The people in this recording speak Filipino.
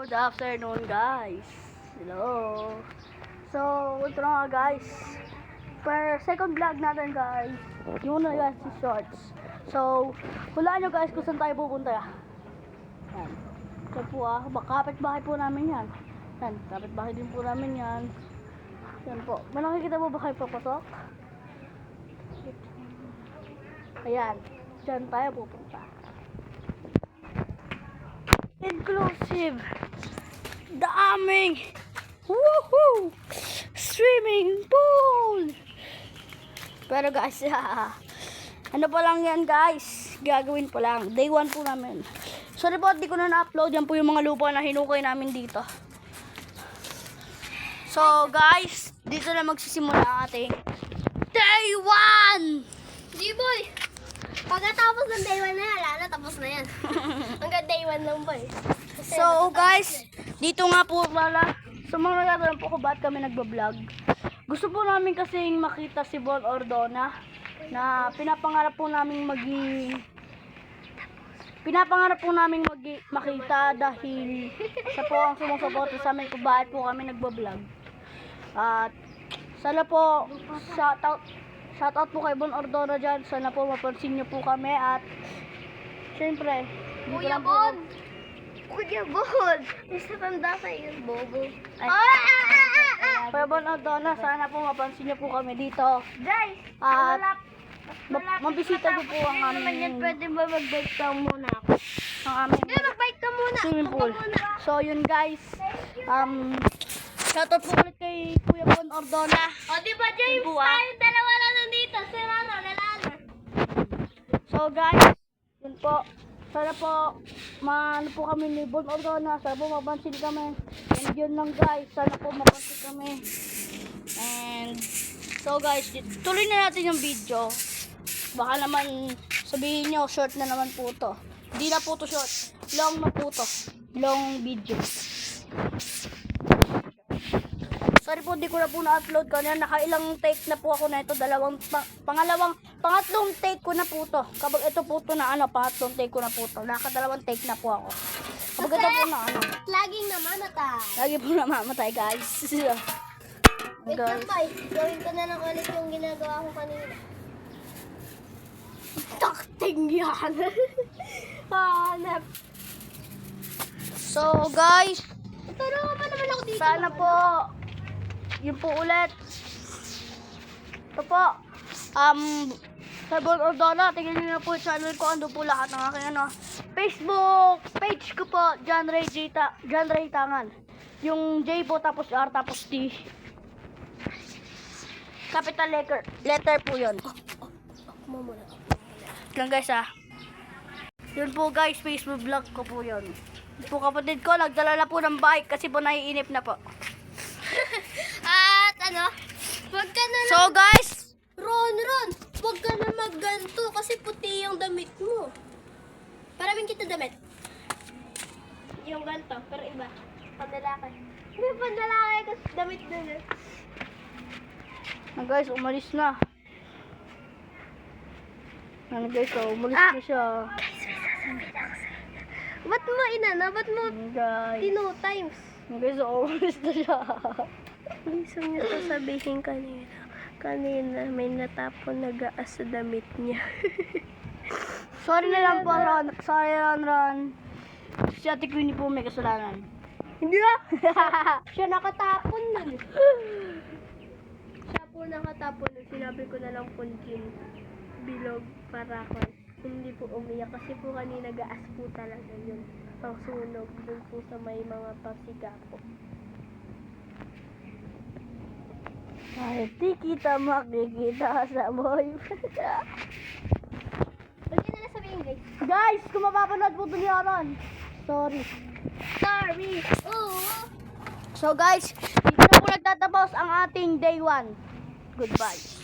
Good afternoon guys. Hello. So, ito na guys. Per second vlog natin guys. Yung na guys si shorts. So, hulaan nyo guys kung saan tayo pupunta. Yan. Ito po ah. Baka kapit-bahay po namin yan. Yan. Kapit-bahay din po namin yan. Yan po. May nakikita mo ba kayo papasok? Ayan. Diyan tayo pupunta. Inclusive. The aming woohoo swimming pool. Pero guys, ano pa lang yan guys, gagawin pa lang. Day 1 po namin. Sorry po, di ko na na-upload. Yan po yung mga lupa na hinukay namin dito. So guys, dito na magsisimula ang ating day 1! G-boy! Pagkatapos ng day 1 na yan, wala na, tapos na yan. Hanggang day 1 lang ba eh. Kasi So guys, dito nga po pala, sa mga nagtatanong po ko ba't kami nagbablog. Gusto po namin kasing makita si Bon Ordona na pinapangarap po namin maging pinapangarap po namin magi, makita dahil sa po ang sumusuporta sa amin kung bakit po kami nagbablog. At sana po shout out shout out po kay Bon Ordona dyan. Sana po mapansin niyo po kami at syempre Kuya Bon! Kuya Bon! Mas natanda sa iyo, Bobo. Ay. Ah, ah, ah, ah, ah. Kuya Bon Ordona, sana po mapansin niyo po kami dito. Guys, At mabisita niyo po ang yan, aming pwede ba mag-bike ka muna ako? ang aming Hindi, mag-bike ka muna. swimming pool. So yun guys, um shoutout po ulit kay Kuya Bon Ordona. O, di ba, James? Ah. Tayo dalawa na nandito. Si Rano, lalala. So guys, yun po. Sana po, maano po kami ni Bon Ordona. Sana po mapansin kami. And yun lang guys, sana po mapansin kami. And so guys, tuloy na natin yung video. Baka naman sabihin nyo, short na naman po to. Hindi na po to short. Long na po to. Long video. Sorry po, di ko na po na-upload kanina. Nakailang take na po ako na ito. Dalawang, pa- pangalawang, pangatlong take ko na po to. Kapag ito po to na ano, pangatlong take ko na po to. Nakadalawang take na po ako. Kapag ito po na ano, Laging namamatay. lagi po namamatay guys. Wait guys. lang, boy. Gawin ko na lang ulit yung ginagawa ko kanina. Takting yan. Hanap. so guys, Tulungan pa naman ako dito. Sana po, yun po ulit. Ito po, um, Bon Ordona, tingnan nyo na po yung channel ko, ando po lahat ng aking ano, Facebook page ko po, John Ray J. Ta John Ray Tangan. Yung J po, tapos R, tapos T. Capital letter, letter po yun. Yan guys ah. Yun po guys, Facebook vlog ko po. Yun po kapatid ko, nagdala na po ng bike kasi po naiinip na po. Ano, wag ka na So guys, Ron, Ron, wag ka na magganto kasi puti yung damit mo. Paraming kita damit. Yung ganto, pero iba. Pandalaki. Hindi, pandalaki kasi damit na eh. Ah, guys, umalis na. Ano guys, oh, umalis Ah. na siya. Ba't mo inana? Ba't mo guys. tino times? Guys, umalis na siya. Gusto niya sasabihin kanina. Kanina may natapon nagaas sa damit niya. Sorry na lang po, Ron. Sorry, Ron, Ron. Si Ate Queenie po may kasalanan. Hindi ah! Siya nakatapon nun. Siya po nakatapon nun. Sinabi ko na lang po Jin. Bilog para ko. Hindi po umiyak kasi po kanina gaas po talaga yun. Ang sunog dun po sa may mga pasiga po. Kahit di kita makikita sa boyfriend. Huwag na lang sabihin guys. guys, kung mapapanood po ito ni Aaron. Sorry. Sorry! Oo! So guys, dito na po nagtatapos ang ating day 1. Goodbye.